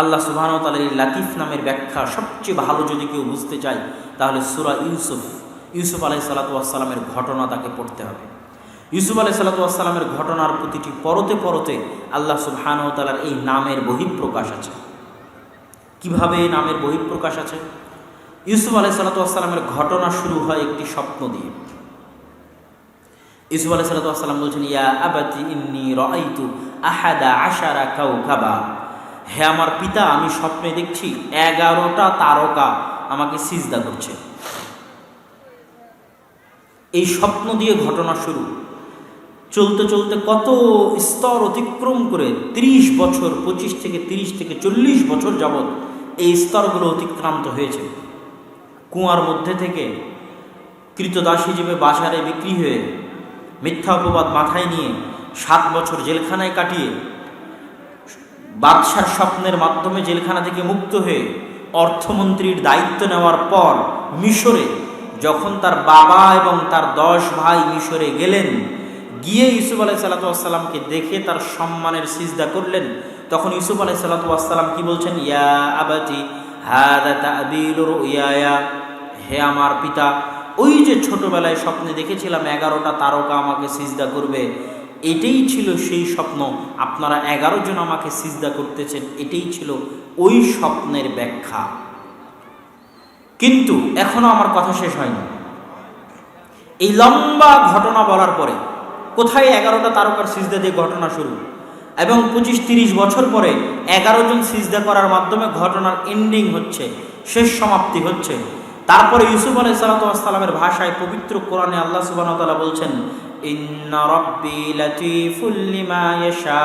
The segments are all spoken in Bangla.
আল্লাহ সুবাহন তালের লাতিফ নামের ব্যাখ্যা সবচেয়ে ভালো যদি কেউ বুঝতে চায়, তাহলে সুরা ইউসুফ ইউসুফ আলাই সালাতামের ঘটনা তাকে পড়তে হবে। ইউসুফ আলাই সালাতামের ঘটনার প্রতিটি পরতে পরতে আল্লাহ সুবহান তালার এই নামের বহিঃপ্রকাশ আছে। কীভাবে এই নামের বহিঃপ্রকাশ আছে? ইউসুফ আলাই সালাতামের ঘটনা শুরু হয় একটি স্বপ্ন দিয়ে। ইউসুফ আলাই সালাতাম বলছেন, ইয়া আবাতি ইন্নি রাইতু আহাদা আশারা কাউ কাবা হে আমার পিতা, আমি স্বপ্নে দেখছি এগারোটা তারকা আমাকে সিজদা করছে। এই স্বপ্ন দিয়ে ঘটনা শুরু। চলতে চলতে কত স্তর অতিক্রম করে ৩০ বছর, পঁচিশ থেকে ৩০ থেকে চল্লিশ বছর যাবৎ এই স্তরগুলো অতিক্রান্ত হয়েছে। কুয়ার মধ্যে থেকে কৃতদাস হিসেবে বাজারে বিক্রি হয়ে মিথ্যা অপবাদ মাথায় নিয়ে সাত বছর জেলখানায় কাটিয়ে বাদশার স্বপ্নের মাধ্যমে জেলখানা থেকে মুক্ত হয়ে অর্থমন্ত্রীর দায়িত্ব নেওয়ার পর মিশরে, যখন তার বাবা এবং তার দশ ভাই মিশরে গেলেন, গিয়ে ইউসুফ আলাই সাল্লাতামকে দেখে তার সম্মানের সিজদা করলেন। তখন ইউসুফ আলাই সাল্লাতাম কি বলছেন? ইয়া আবাতি হে আমার পিতা, ওই যে ছোটবেলায় স্বপ্নে দেখেছিলাম এগারোটা তারকা আমাকে সিজদা করবে। এটাই ছিল সেই স্বপ্ন। আপনারা এগারো জন আমাকে সিজদা করতেছেন, এটাই ছিল ওই স্বপ্নের ব্যাখ্যা। কিন্তু এখনও আমার কথা শেষ হয়নি। এই লম্বা ঘটনা বলার পরে, কোথায় এগারোটা তারকার সিজদা দিয়ে ঘটনা শুরু? এবং পঁচিশ তিরিশ বছর পরে এগারো জন সিজদা করার মাধ্যমে ঘটনার এন্ডিং হচ্ছে, শেষ সমাপ্তি হচ্ছে। তারপরে ইউসুফ আলাই সালাতামের ভাষায় পবিত্র কোরআনে আল্লাহ সুবাহ তালা বলছেন ইন্না রব্বি লিমা ইয়াশা।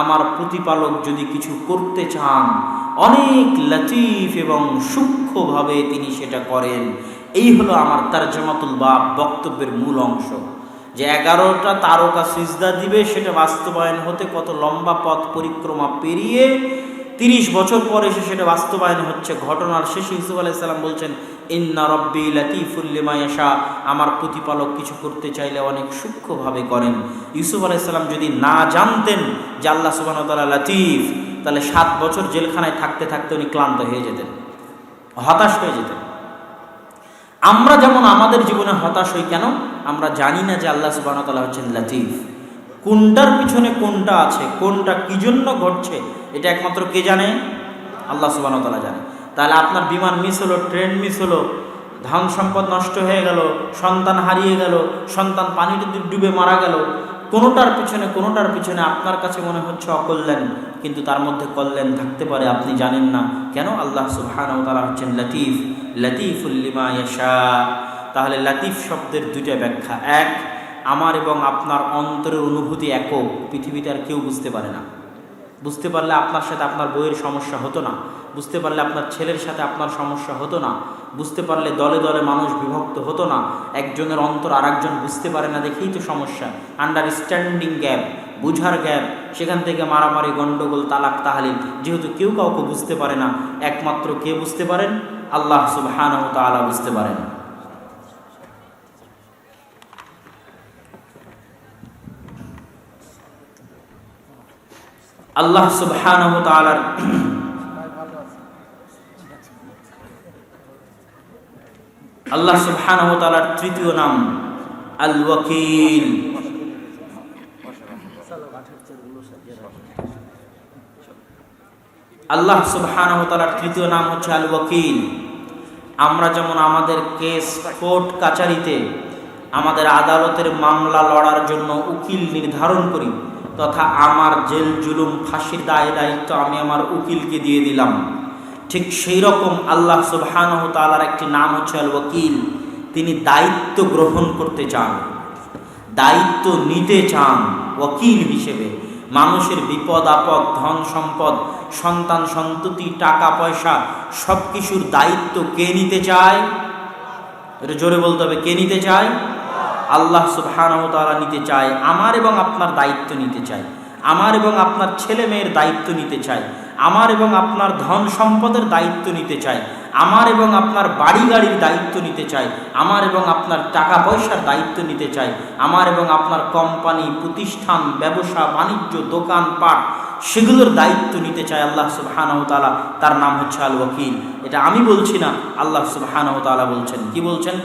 আমার প্রতিপালক যদি কিছু করতে চান, অনেক লতিফ এবং সূক্ষ্মভাবে তিনি সেটা করেন। এই হলো আমার তার জামাতুল বা বক্তব্যের মূল অংশ। যে এগারোটা তারকা সিজদা দিবে, সেটা বাস্তবায়ন হতে কত লম্বা পথ পরিক্রমা পেরিয়ে তিরিশ বছর পরে এসে সেটা বাস্তবায়ন হচ্ছে। ঘটনার শেষে ইসুফ আলাইসাল্লাম বলছেন, ইন্না রব্বি লাতিফুল্লিমায়াশা আমার প্রতিপালক কিছু করতে চাইলে অনেক সূক্ষ্মভাবে করেন। ইউসুফ আলাইসাল্লাম যদি না জানতেন যে আল্লাহ সুবাহতাল্লাহ লাতিফ, তাহলে সাত বছর জেলখানায় থাকতে থাকতে উনি ক্লান্ত হয়ে যেতেন, হতাশ হয়ে যেতেন। আমরা যেমন আমাদের জীবনে হতাশ হই কেন? আমরা জানি না যে আল্লাহ সুবাহতাল্লাহ হচ্ছেন লাতিফ। কোনটার পিছনে কোনটা আছে, কোনটা কি জন্য ঘটছে, এটা একমাত্র কে জানে? আল্লাহ সুবাহতালা জানে। তাহলে আপনার বিমান মিস হলো ট্রেন মিস হলো, ধন সম্পদ নষ্ট হয়ে গেল, সন্তান হারিয়ে গেল, সন্তান পানিতে ডুবে মারা গেল, কোনোটার পিছনে কোনোটার পিছনে আপনার কাছে মনে হচ্ছে অকল্যাণ, কিন্তু তার মধ্যে কল্যাণ থাকতে পারে, আপনি জানেন না। কেন? আল্লাহ সুবহান তালা হচ্ছেন লতিফ। লতিফুল্লিমা ইয়াশা। তাহলে লতিফ শব্দের দুইটা ব্যাখ্যা। এক আমার এবং আপনার অন্তরের অনুভূতি একক, পৃথিবীতে আর কেউ বুঝতে পারে না। বুঝতে পারলে আপনার সাথে আপনার বইয়ের সমস্যা হতো না। বুঝতে পারলে আপনার ছেলের সাথে আপনার সমস্যা হতো না। বুঝতে পারলে দলে দলে মানুষ বিভক্ত হতো না। একজনের অন্তর আর একজন বুঝতে পারে না দেখেই তো সমস্যা। আন্ডারস্ট্যান্ডিং গ্যাপ বুঝার গ্যাপ সেখান থেকে মারামারি গণ্ডগোল তালাক, তাহালিল, যেহেতু কেউ কাউকে বুঝতে পারে না, একমাত্র কে বুঝতে পারেন? আল্লাহ সুবহান তালা বুঝতে পারেন। আল্লাহ সুবহানাহু তাআলার আল্লাহ সুবহানাহু তাআলার তৃতীয় নাম আল ওয়াকিল আল্লাহ সুবহানাহু তাআলার তৃতীয় নাম হচ্ছে আল ওয়াকিল আমরা যেমন আমাদের কেস কোর্ট কাচারিতে আমাদের আদালতের মামলা লড়ার জন্য উকিল নির্ধারণ করি তথা আমার জেল জুলুম, ফাঁসির দায় দায়িত্ব আমি আমার উকিলকে দিয়ে দিলাম। ঠিক সেই রকম আল্লাহ সুবহানহ তালার একটি নাম হচ্ছে আল ওকিল তিনি দায়িত্ব গ্রহণ করতে চান, দায়িত্ব নিতে চান ওকিল হিসেবে। মানুষের বিপদ, আপদ, ধন সম্পদ, সন্তান সন্ততি, টাকা, পয়সা সব কিছুর দায়িত্ব কে নিতে চায়? এটা জোরে বলতে হবে, কে নিতে চায়? আল্লাহ সুবহানাহু তাআলা নিতে চায়, আমার এবং আপনার দায়িত্ব নিতে চায়, আমার এবং আপনার ছেলে মেয়ের দায়িত্ব নিতে চায়, আমার এবং আপনার ধন সম্পদের দায়িত্ব নিতে চায়, আমার এবং আপনার বাড়ি গাড়ির দায়িত্ব নিতে চায়, আমার এবং আপনার টাকা পয়সার দায়িত্ব নিতে চায়, আমার এবং আপনার কোম্পানি, প্রতিষ্ঠান, ব্যবসা, বাণিজ্য দোকানপাট সেগুলোর দায়িত্ব নিতে চায় আল্লাহ সুবহানাহু তাআলা। তার নাম হচ্ছে আল ওয়াকিল এটা আমি বলছি না, আল্লাহ সুবহানাহু তাআলা বলছেন। কি বলছেন?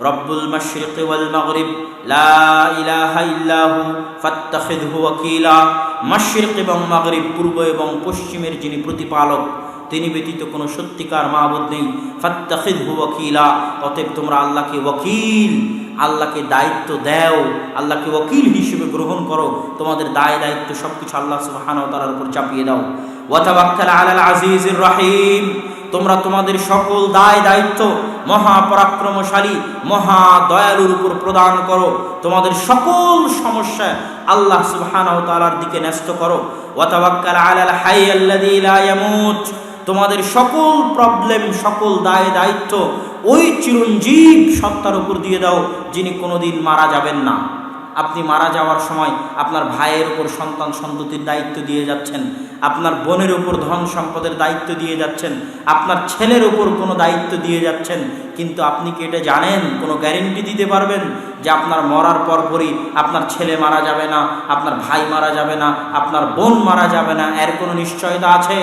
রব্বুল মাশরিক ওয়াল মাগরিব, লা ইলাহা ইল্লাহু, ফাত্তাখিযহু ওয়াকিলা। মাশরিক এবং মাগরিব পূর্ব এবং পশ্চিমের যিনি প্রতিপালক, তিনি ব্যতীত কোনো সত্যিকার মাহবুদ নেই। ফাত্তাখিযহু ওয়াকিলা, অতএব তোমরা আল্লাহকে ওয়াকিল, আল্লাহকে দায়িত্ব দাও, আল্লাহকে ওয়াকিল হিসেবে গ্রহণ করো। তোমাদের দায় দায়িত্ব সব কিছু আল্লাহ সুবহানাহু ওয়া তাআলার উপর চাপিয়ে দাও। ওয়াতাওয়াক্কাল আলাল আজিজির রহিম। তোমরা তোমাদের সকল দায় দায়িত্ব মহাপরাক্রমশালী মহা দয়ালুর উপর প্রদান করো। তোমাদের সকল সমস্যা আল্লাহ সুবহানাহু ওয়া তাআলার দিকে ন্যস্ত করো। ওয়াতাওয়াক্কাল আলাল হাই আল্লাযী লা ইয়ামুত। তোমাদের সকল প্রবলেম, সকল দায় দায়িত্ব ওই চিরঞ্জীব সত্তার উপর দিয়ে দাও যিনি কোনোদিন মারা যাবেন না। আপনি মারা যাওয়ার সময় আপনার ভাইয়ের উপর সন্তান সন্ততির দায়িত্ব দিয়ে যাচ্ছেন, আপনার বোনের উপর ধন সম্পদের দায়িত্ব দিয়ে যাচ্ছেন, আপনার ছেলের উপর কোনো দায়িত্ব দিয়ে যাচ্ছেন, কিন্তু আপনি কি এটা জানেন? কোনো গ্যারেন্টি দিতে পারবেন যে আপনার মরার পরপরই আপনার ছেলে মারা যাবে না, আপনার ভাই মারা যাবে না, আপনার বোন মারা যাবে না? এর কোনো নিশ্চয়তা আছে?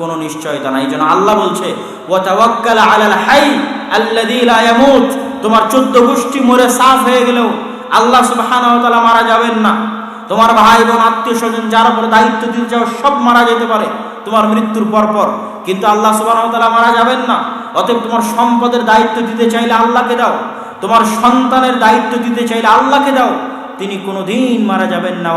কোনো নিশ্চয়তা নাই। এই জন্য আল্লাহ বলছে তোমার চোদ্দ গোষ্ঠী মরে সাফ হয়ে গেলেও আল্লাহ তাআলা মারা যাবেন না। তোমার ভাই বোন, আত্মীয় স্বজন যার উপর দায়িত্ব দিতে চাও সব মারা যেতে পারে তোমার মৃত্যুর পর পর কিন্তু আল্লাহ তাআলা মারা যাবেন না। অতএব তোমার সম্পদের দায়িত্ব দিতে চাইলে আল্লাহকে দাও। তোমার সন্তানের দায়িত্ব দিতে চাইলে আল্লাহকে দাও। তিনি কোনোদিন মারা যাবেন না।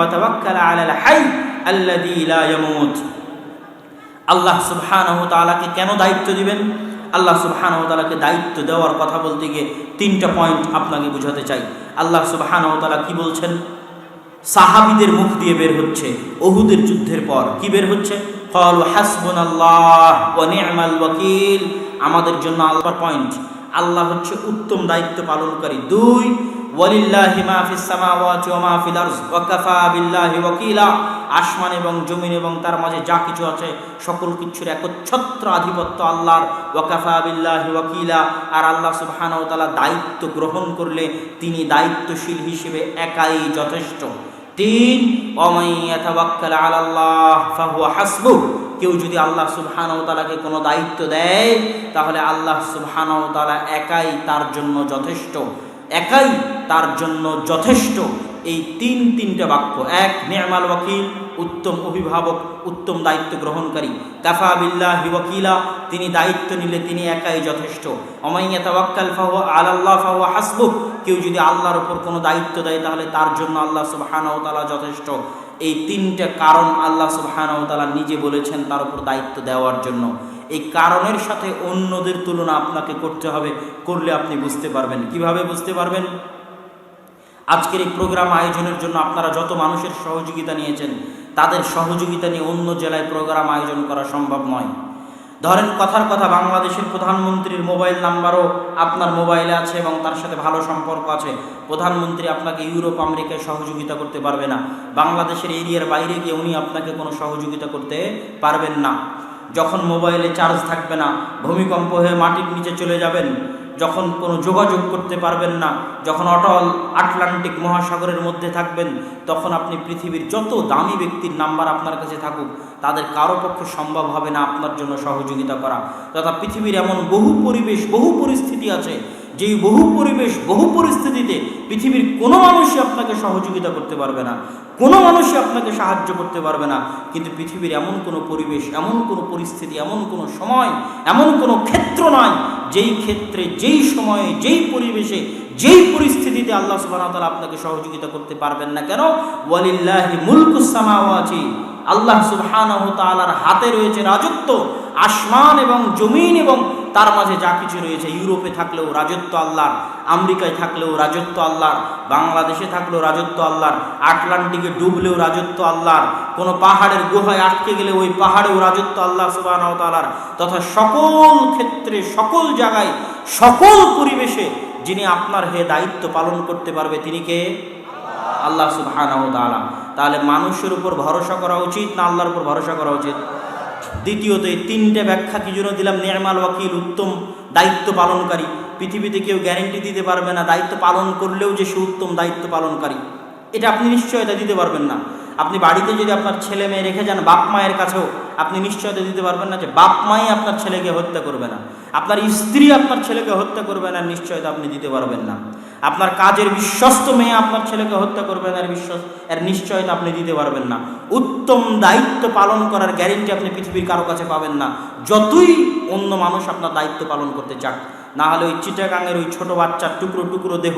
আল্লাহ সুবহানাহু কেন দায়িত্ব দিবেন? আল্লাহ সোবান ও তালাকে দায়িত্ব দেওয়ার কথা বলতে গিয়ে তিনটা পয়েন্ট আপনাকে বুঝাতে চাই। আল্লাহ সুবহান ও তালা কি বলছেন? সাহাবিদের মুখ দিয়ে বের হচ্ছে। অহুদের যুদ্ধের পর কি বের হচ্ছে? ফল হাসবন আল্লাহ আমাদের জন্য আল্লাহর পয়েন্ট আল্লাহ হচ্ছে উত্তম দায়িত্ব পালনকারী। দুই ওয়ালিল্লাহি মা ফিস সামাওয়াতি ওয়া মা ফিল আরজ, ওয়া কাফা বিল্লাহি ওয়াকিলা। আসমান এবং জমিন এবং তার মাঝে যা কিছু আছে, সকল কিছুর একচ্ছত্র আধিপত্য আল্লাহর। ওয়া কাফা বিল্লাহি ওয়াকিলা। আর আল্লাহ সুবহানাহু ওয়া তাআলা দায়িত্ব গ্রহণ করলে তিনি দায়িত্বশীল হিসেবে একাই যথেষ্ট। তিন অমাইয়াতাওয়াক্কাল আলাল্লাহ ফাহুয়া হাসবুহ। কেউ যদি আল্লাহ সুবহানাহু তাআলাকে কোনো দায়িত্ব দেয়, তাহলে আল্লাহ সুবহানাহু তাআলা একাই তার জন্য যথেষ্ট। একাই তার জন্য যথেষ্ট। এই তিন তিনটা বাক্য। এক নিয়মাল ওয়াকিল, উত্তম অভিভাবক, উত্তম দায়িত্ব গ্রহণকারী। কাফা বিল্লাহি ওয়াকিলা, তিনি দায়িত্ব নিলে তিনি একাই যথেষ্ট। অমাইয়া তাওয়াক্কাল ফাহু আলাল্লাহ ফাহু হাসবুক কেউ যদি আল্লাহর উপর কোনো দায়িত্ব দেয়, তাহলে তার জন্য আল্লাহ সুবহানাহু তাআলা যথেষ্ট। এই তিনটা কারণ আল্লাহ সুবহানাহু তাআলা নিজে বলেছেন তার উপর দায়িত্ব দেওয়ার জন্য। এই কারণের সাথে অন্যদের তুলনা আপনাকে করতে হবে, করলে আপনি বুঝতে পারবেন। কীভাবে বুঝতে পারবেন? আজকের এই প্রোগ্রাম আয়োজনের জন্য আপনারা যত মানুষের সহযোগিতা নিয়েছেন, তাদের সহযোগিতা নিয়ে অন্য জেলায় প্রোগ্রাম আয়োজন করা সম্ভব নয়। ধরেন কথার কথা, বাংলাদেশের প্রধানমন্ত্রীর মোবাইল নাম্বারও আপনার মোবাইলে আছে এবং তার সাথে ভালো সম্পর্ক আছে। প্রধানমন্ত্রী আপনাকে ইউরোপ, আমেরিকায় সহযোগিতা করতে পারবে না। বাংলাদেশের এরিয়ার বাইরে গিয়ে উনি আপনাকে কোনো সহযোগিতা করতে পারবেন না। যখন মোবাইলে চার্জ থাকবে না, ভূমিকম্প হয়ে মাটির নিচে চলে যাবেন, যখন কোনো যোগাযোগ করতে পারবেন না, যখন অটল আটলান্টিক মহাসাগরের মধ্যে থাকবেন, তখন আপনি পৃথিবীর যত দামি ব্যক্তির নাম্বার আপনার কাছে থাকুক, তাদের কারও পক্ষে সম্ভব হবে না আপনার জন্য সহযোগিতা করা। তথা পৃথিবীর এমন বহু পরিবেশ, বহু পরিস্থিতি আছে যেই বহু পরিবেশ, বহু পরিস্থিতিতে পৃথিবীর কোনো মানুষই আপনাকে সহযোগিতা করতে পারবে না, কোনো মানুষই আপনাকে সাহায্য করতে পারবে না, কিন্তু পৃথিবীর এমন কোনো পরিবেশ, এমন কোনো পরিস্থিতি, এমন কোনো সময়, এমন কোনো ক্ষেত্র নয় যেই ক্ষেত্রে, যেই সময়ে, যেই পরিবেশে, যেই পরিস্থিতিতে আল্লাহ তাআলা আপনাকে সহযোগিতা করতে পারবেন না কেন? ওয়ালিল্লাহি মুলকুস সামাওয়াতি। আল্লাহ সুবহানাহু তাআলার হাতে রয়েছে রাজত্ব, আসমান এবং জমিন এবং তার মাঝে যা কিছু রয়েছে, ইউরোপে থাকলেও রাজত্ব আল্লাহর, আমেরিকায় থাকলেও রাজত্ব আল্লাহর, বাংলাদেশে থাকলেও রাজত্ব আল্লাহর, আটলান্টিকে ডুবলেও রাজত্ব আল্লাহর, কোনো পাহাড়ের গুহায় আটকে গেলে ওই পাহাড়েও রাজত্ব আল্লাহ তাআলার, তথা সকল ক্ষেত্রে, সকল জায়গায়, সকল পরিবেশে যিনি আপনার হে দায়িত্ব পালন করতে পারবে, তিনি কে? আল্লাহ তাআলা। তাহলে মানুষের উপর ভরসা করা উচিত না আল্লাহর উপর ভরসা করা উচিত? দ্বিতীয়ত এই তিনটে ব্যাখ্যা কি জন্য দিলাম? নির্মাল ওয়াকিল উত্তম, দায়িত্ব পালনকারী। পৃথিবীতে কেউ গ্যারেন্টি দিতে পারবে না। দায়িত্ব পালন করলেও যে সে উত্তম, দায়িত্ব পালনকারী। এটা আপনি নিশ্চয়তা দিতে পারবেন না। আপনি বাড়িতে যদি আপনার ছেলে মেয়ে রেখে যান, বাপ মায়ের কাছেও আপনি নিশ্চয়তা দিতে পারবেন না যে বাপ মাই আপনার ছেলেকে হত্যা করবে না। আপনার স্ত্রী আপনার ছেলেকে হত্যা করবে না নিশ্চয়তা আপনি দিতে পারবেন না। আপনার কাজের বিশ্বস্ত মেয়ে আপনার ছেলেকে হত্যা করবে না, এর বিশ্বাস এর নিশ্চয়তা আপনি দিতে পারবেন না। উত্তম দায়িত্ব পালন করার গ্যারেন্টি আপনি পৃথিবীর কারও কাছে পাবেন না। যতই অন্য মানুষ আপনার দায়িত্ব পালন করতে চাক না হলে ওই চিটাগাঙের ওই ছোট বাচ্চার টুকরো টুকরো দেহ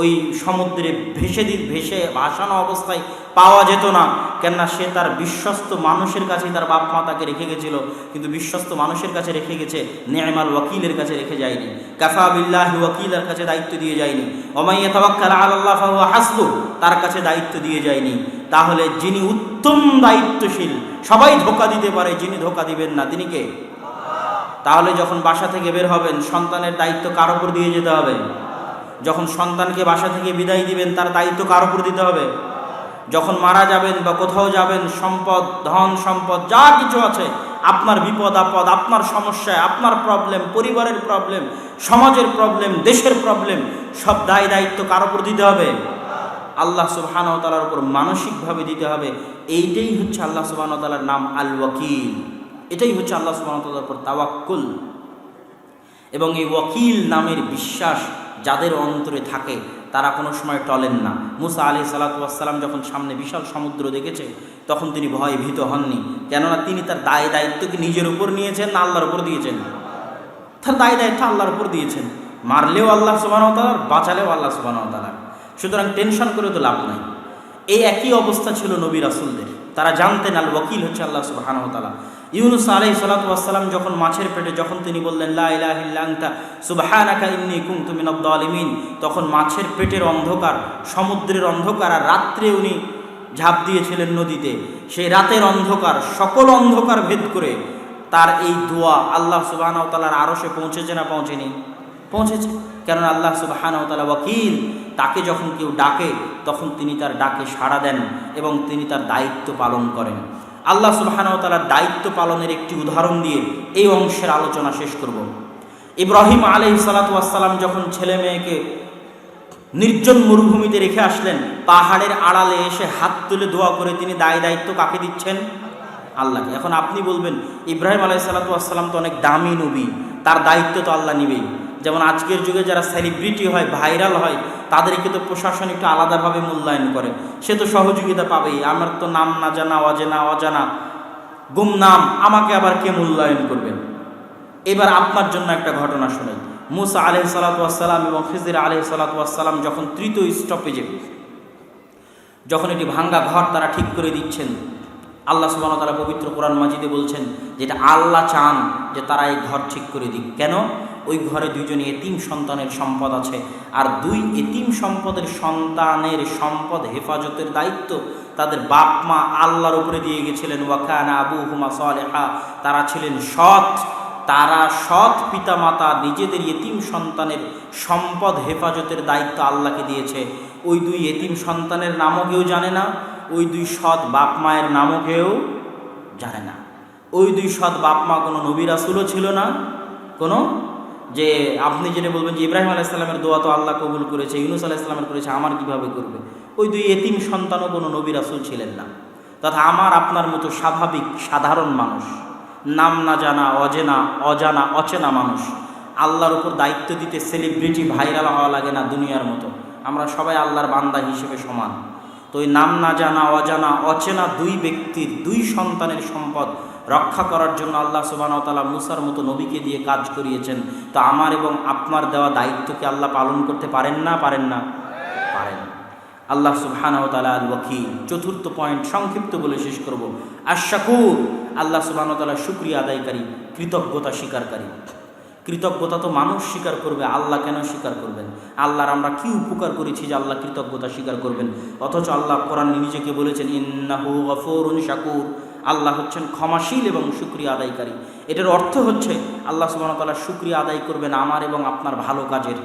ওই সমুদ্রে ভেসে দি, ভেসে ভাসানো অবস্থায় পাওয়া যেত না। কেননা সে তার বিশ্বস্ত মানুষের কাছেই তার বাপ মা তাকে রেখে গেছিল। কিন্তু বিশ্বস্ত মানুষের কাছে রেখে গেছে, নেয়মাল ওয়াকিলের কাছে রেখে যায়নি। কাফা বিল্লাহ ওয়াকিলের কাছে দায়িত্ব দিয়ে যায়নি। অমাইয়া তাবাক্কাল আল্লাহ হাসবু, তার কাছে দায়িত্ব দিয়ে যায়নি। তাহলে যিনি উত্তম দায়িত্বশীল, সবাই ধোকা দিতে পারে, যিনি ধোকা দিবেন না, তিনি কে? তাহলে যখন বাসা থেকে বের হবেন, সন্তানের দায়িত্ব কার উপর দিয়ে যেতে হবে? যখন সন্তানকে বাসা থেকে বিদায় দিবেন, তার দায়িত্ব কার উপর দিতে হবে? যখন মারা যাবেন বা কোথাও যাবেন, সম্পদ, ধন, সম্পদ, যা কিছু আছে, আপনার বিপদ, আপদ, আপনার সমস্যা, আপনার প্রবলেম পরিবারের প্রবলেম সমাজের প্রবলেম দেশের প্রবলেম সব দায় দায়িত্ব কার উপর দিতে হবে? আল্লাহ সুবহান তালার উপর মানসিকভাবে দিতে হবে। এইটাই হচ্ছে আল্লাহ সুবহান তালার নাম আল ওয়াকিল এটাই হচ্ছে আল্লাহ সুবহান তালার উপর তাওয়াক্কুল। এবং এই ওয়াকিল নামের বিশ্বাস যাদের অন্তরে থাকে, তারা কোনো সময় টলেন না। মুসা আলি সালাতাম যখন সামনে বিশাল সমুদ্র দেখেছে, তখন তিনি ভয়ে ভীত হননি। কেননা তিনি তার দায় দায়িত্বকে নিজের উপর নিয়েছেন না আল্লাহর উপর দিয়েছেন? তার দায় দায়িত্ব আল্লাহর উপর দিয়েছেন। মারলেও আল্লাহ সুবাহতালার বাঁচালেও আল্লাহ সুবাহতালার সুতরাং টেনশন করে তো লাভ নাই। এই একই অবস্থা ছিল নবী রাসুলদের। তারা জানতেন, আল ওয়াকিল হচ্ছে আল্লাহ সুবাহানতালা ইউনুস আলাই সালাতাম যখন মাছের পেটে যখন তিনি বললেন লাইলাহিল্লাংতা সুবাহানাকা ইন্নি কুমতু মিনাদ্দালিমিন তখন মাছের পেটের অন্ধকার, সমুদ্রের অন্ধকার আর রাত্রে উনি ঝাঁপ দিয়েছিলেন নদীতে। সেই রাতের অন্ধকার, সকল অন্ধকার ভেদ করে তার এই দোয়া আল্লাহ সুবাহানতালার আরও সে পৌঁছেছে না পৌঁছেনি? পৌঁছেছে। কেননা আল্লাহ সুবাহানতালা ওয়াকিল, তাকে যখন কেউ ডাকে, তখন তিনি তার ডাকে সাড়া দেন এবং তিনি তার দায়িত্ব পালন করেন। আল্লাহ সুবাহানতালার দায়িত্ব পালনের একটি উদাহরণ দিয়ে এই অংশের আলোচনা শেষ করব। ইব্রাহিম আলহ সালাতাম যখন ছেলে মেয়েকে নির্জন মরুভূমিতে রেখে আসলেন, পাহাড়ের আড়ালে এসে হাত তুলে দোয়া করে তিনি দায় দায়িত্ব কাকে দিচ্ছেন? আল্লাহকে। এখন আপনি বলবেন, ইব্রাহিম আলাই সালাতাম তো অনেক দামি নবী, তার দায়িত্ব তো আল্লাহ নিবেই। যেমন আজকের যুগে যারা সেলিব্রিটি হয় ভাইরাল হয়, তাদেরকে তো প্রশাসন একটু আলাদাভাবে মূল্যায়ন করে। সে তো সহযোগিতা পাবেই। আমার তো নাম না জানা অজেনা। অজানা গুমনাম আমাকে আবার কে মূল্যায়ন করবে? এবার আপনার জন্য একটা ঘটনা শোনাই। মুসা আলহ সালাতাম এবং খিজির আলহ সালাতাম যখন তৃতীয় স্টপেজে যখন এটি ভাঙ্গা ঘর তারা ঠিক করে দিচ্ছেন, আল্লাহ সুবাহ তারা পবিত্র কোরআন মাজিদে বলছেন যেটা আল্লাহ চান যে তারা এই ঘর ঠিক করে দিক। কেন? ওই ঘরে দুইজন এতিম সন্তানের সম্পদ আছে। আর দুই এতিম সম্পদের সন্তানের সম্পদ হেফাজতের দায়িত্ব তাদের বাপ মা আল্লাহর উপরে দিয়ে গেছিলেন। ওয়াকানা আবু হুমা সালেহা, তারা ছিলেন সৎ। তারা সৎ পিতামাতা নিজেদের এতিম সন্তানের সম্পদ হেফাজতের দায়িত্ব আল্লাহকে দিয়েছে। ওই দুই এতিম সন্তানের নামও কেউ জানে না, ওই দুই সৎ বাপ মায়ের নামও কেউ জানে না। ওই দুই সৎ বাপ মা কোনো নবী রাসুলও ছিল না, কোনো যে আপনি যেটা বলবেন যে ইব্রাহিম আলাইসাল্লামের দোয়া তো আল্লাহ কবুল করেছে, ইউনুস আলাইসাল্লামের করেছে, আমার কীভাবে করবে? ওই দুই এতিম সন্তানও কোনো নবী রাসুল ছিলেন না। তথা আমার আপনার মতো স্বাভাবিক, সাধারণ মানুষ, নাম না জানা, অজেনা, অজানা, অচেনা মানুষ, আল্লাহর উপর দায়িত্ব দিতে সেলিব্রিটি ভাইরাল হওয়া লাগে না দুনিয়ার মতো। আমরা সবাই আল্লাহর বান্দা হিসেবে সমান। তো ওই নাম না জানা, অজানা, অচেনা দুই ব্যক্তির, দুই সন্তানের সম্পদ রক্ষা করার জন্য আল্লাহ সুবাহতালা মুসার মতো নবীকে দিয়ে কাজ করিয়েছেন। তো আমার এবং আপনার দেওয়া দায়িত্বকে আল্লাহ পালন করতে পারেন না পারেন না? পারেন। আল্লাহ সুবহানাহু তাআলা আল ওয়াকিল। চতুর্থ পয়েন্ট সংক্ষিপ্ত বলে শেষ করব। আশাকুর আল্লাহ সুবহানাহু তাআলা শুকরিয়া আদায়কারী, কৃতজ্ঞতা স্বীকারকারী। কৃতজ্ঞতা তো মানুষ স্বীকার করবে, আল্লাহ কেন স্বীকার করবেন? আল্লাহর আমরা কি উপকার করেছি যে আল্লাহ কৃতজ্ঞতা স্বীকার করবেন? অথচ আল্লাহ কোরআন নিজেকে বলেছেন, ইন্নাহু গফুরুন শাকুর। আল্লাহ হচ্ছেন ক্ষমাশীল এবং সুক্রিয়া আদায়কারী। এটার অর্থ হচ্ছে, আল্লাহ সুবাহতাল্লাহ সুক্রিয়া আদায় করবেন আমার এবং আপনার ভালো কাজের।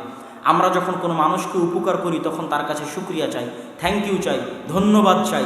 আমরা যখন কোনো মানুষকে উপকার করি, তখন তার কাছে সুক্রিয়া চাই থ্যাংক ইউ চাই, ধন্যবাদ চাই।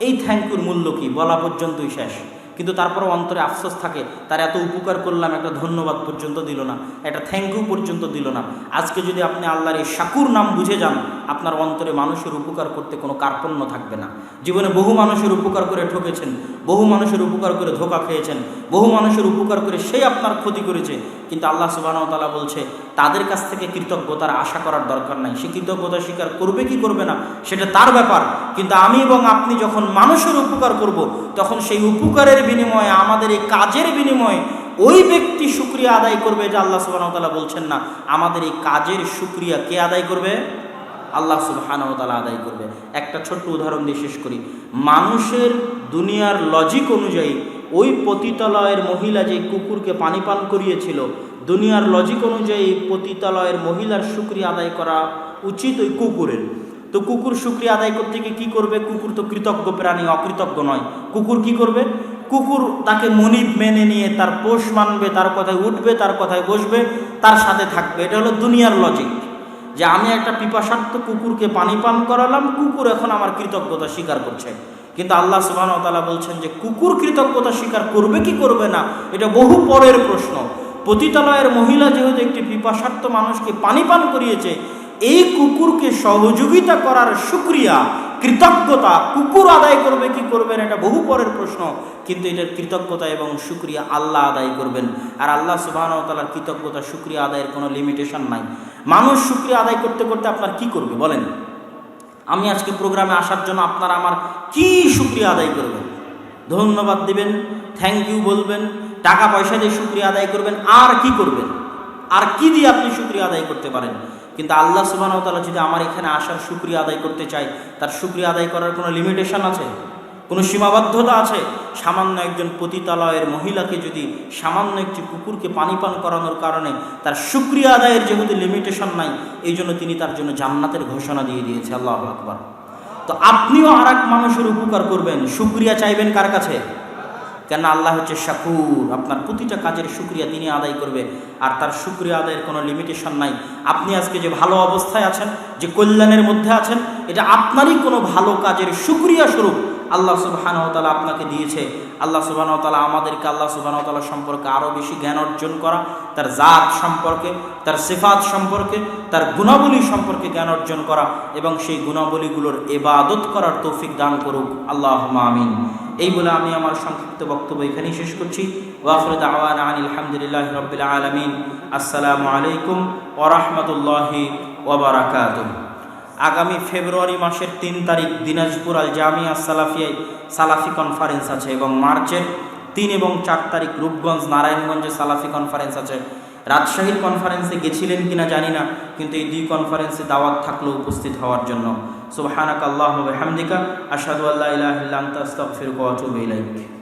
এই থ্যাংক ইউর মূল্য কী? বলা পর্যন্তই শেষ। কিন্তু তারপরও অন্তরে আফসোস থাকে, তার এত উপকার করলাম, একটা ধন্যবাদ পর্যন্ত দিল না, একটা থ্যাংক ইউ পর্যন্ত দিল না। আজকে যদি আপনি আল্লাহর এই শাকুর নাম বুঝে যান আপনার অন্তরে মানুষের উপকার করতে কোনো কার্পণ্য থাকবে না। জীবনে বহু মানুষের উপকার করে ঠকেছেন, বহু মানুষের উপকার করে ধোকা খেয়েছেন, বহু মানুষের উপকার করে সেই আপনার ক্ষতি করেছে। কিন্তু আল্লাহ সুবাহতালা বলছে, তাদের কাছ থেকে কৃতজ্ঞতার আশা করার দরকার নাই। সে কৃতজ্ঞতা স্বীকার করবে কি করবে না, সেটা তার ব্যাপার। কিন্তু আমি এবং আপনি যখন মানুষের উপকার করব, তখন সেই উপকারের বিনিময়ে, আমাদের এই কাজের বিনিময়ে ওই ব্যক্তি সুক্রিয়া আদায় করবে যে আল্লাহ সুবাহতালা বলছেন না, আমাদের এই কাজের সুক্রিয়া কে আদায় করবে? আল্লাহ সুবহানাহু আদায় করবে। একটা ছোট্ট উদাহরণ দিয়ে শেষ করি। মানুষের দুনিয়ার লজিক অনুযায়ী ওই পতিতালয়ের মহিলা যে কুকুরকে পানি পান করিয়েছিল, দুনিয়ার লজিক অনুযায়ী পতিতালয়ের মহিলার সুক্রিয়া আদায় করা উচিত ওই কুকুরের। তো কুকুর সুক্রিয়া আদায় করতে গিয়ে কী করবে? কুকুর তো কৃতজ্ঞ প্রাণী, অকৃতজ্ঞ নয়। কুকুর কি করবে? কুকুর তাকে মনিব মেনে নিয়ে তার পোষ মানবে, তার কথায় উঠবে, তার কথায় বসবে, তার সাথে থাকবে। এটা হলো দুনিয়ার লজিক যে আমি একটা পিপাসার্থ কুকুরকে পানি পান করালাম, কুকুর এখন আমার কৃতজ্ঞতা স্বীকার করছে। কিন্তু আল্লাহ সুবাহ তালা বলছেন যে, কুকুর কৃতজ্ঞতা স্বীকার করবে কি করবে না? এটা বহু পরের প্রশ্ন। পতিতালয়ের মহিলা যেহেতু একটি পিপাসার্থ মানুষকে পানি পান করিয়েছে এই কুকুরকে সহযোগিতা করার সুক্রিয়া কৃতজ্ঞতা কুকুর আদায় করবে কি করবেন এটা বহু পরের প্রশ্ন, কিন্তু এটার কৃতজ্ঞতা এবং সুক্রিয়া আল্লাহ আদায় করবেন। আর আল্লাহ সুবাহ তালার কৃতজ্ঞতা সুক্রিয়া আদায়ের কোনো লিমিটেশন নাই। মানুষ সুক্রিয়া আদায় করতে করতে আপনার কি করবে বলেন? আমি আজকে প্রোগ্রামে আসার জন্য আপনার আমার কি সুক্রিয়া আদায় করবেন? ধন্যবাদ দিবেন থ্যাংক ইউ বলবেন, টাকা পয়সা দিয়ে সুক্রিয়া আদায় করবেন, আর কি করবেন? আর কি দিয়ে আপনি সুক্রিয়া আদায় করতে পারেন? কিন্তু আল্লাহ সুবাহতালা যদি আমার এখানে আসার সুক্রিয়া আদায় করতে চাই তার সুক্রিয়া আদায় করার কোনো লিমিটেশন আছে? কোনো সীমাবদ্ধতা আছে? সামান্য একজন পতিতালয়ের মহিলাকে যদি সামান্য একটি কুকুরকে পানি পান করানোর কারণে তার সুক্রিয়া আদায়ের যেহেতু লিমিটেশন নাই, এই জন্য তিনি তার জন্য জান্নাতের ঘোষণা দিয়ে দিয়েছে, আল্লাহ আকবর। তো আপনিও আর মানুষের উপকার করবেন। সুক্রিয়া চাইবেন কার কাছে? কেন আল্লাহ হচ্ছে শাকুর, আপনার প্রতিটা কাজের সুক্রিয়া তিনি আদায় করবে, আর তার সুক্রিয়া আদায়ের কোনো লিমিটেশন নাই। আপনি আজকে যে ভালো অবস্থায় আছেন, যে কল্যাণের মধ্যে আছেন, এটা আপনারই কোনো ভালো কাজের সুক্রিয়া স্বরূপ। আল্লাহ সুবাহানতালা আপনাকে দিয়েছে। আল্লাহ সুবাহতালা আমাদেরকে আল্লাহ সুবাহতালা সম্পর্কে আরও বেশি জ্ঞান অর্জন করা, তার জাত সম্পর্কে, তার সিফাত সম্পর্কে, তার গুণাবলী সম্পর্কে জ্ঞান অর্জন করা এবং সেই গুণাবলীগুলোর এবাদত করার তৌফিক দান করুক। আল্লাহ আমিন। এই বলে আমি আমার সংক্ষিপ্ত বক্তব্য এখানেই শেষ করছি। ওয়াফরদ আওয়ান আলহামদুলিল্লাহ রবিল আলমিন। আসসালামু আলাইকুম ওরহমতুল্লাহি ওবরাকাতুহ আগামী ফেব্রুয়ারি মাসের তিন তারিখ দিনাজপুর আল জামিয়া সালাফিয়ায় সালাফি কনফারেন্স আছে এবং মার্চের তিন এবং চার তারিখ রূপগঞ্জ নারায়ণগঞ্জে সালাফি কনফারেন্স আছে। রাজশাহীর কনফারেন্সে গেছিলেন কিনা জানি না, কিন্তু এই দুই কনফারেন্সে দাওয়াত থাকল উপস্থিত হওয়ার জন্য। সুবহানাক আল্লাহ হামদিকা আশহাদু আল্লা ইলাহা ইল্লা আনতা, আস্তাগফিরুকা ওয়া আতুবু ইলাইক।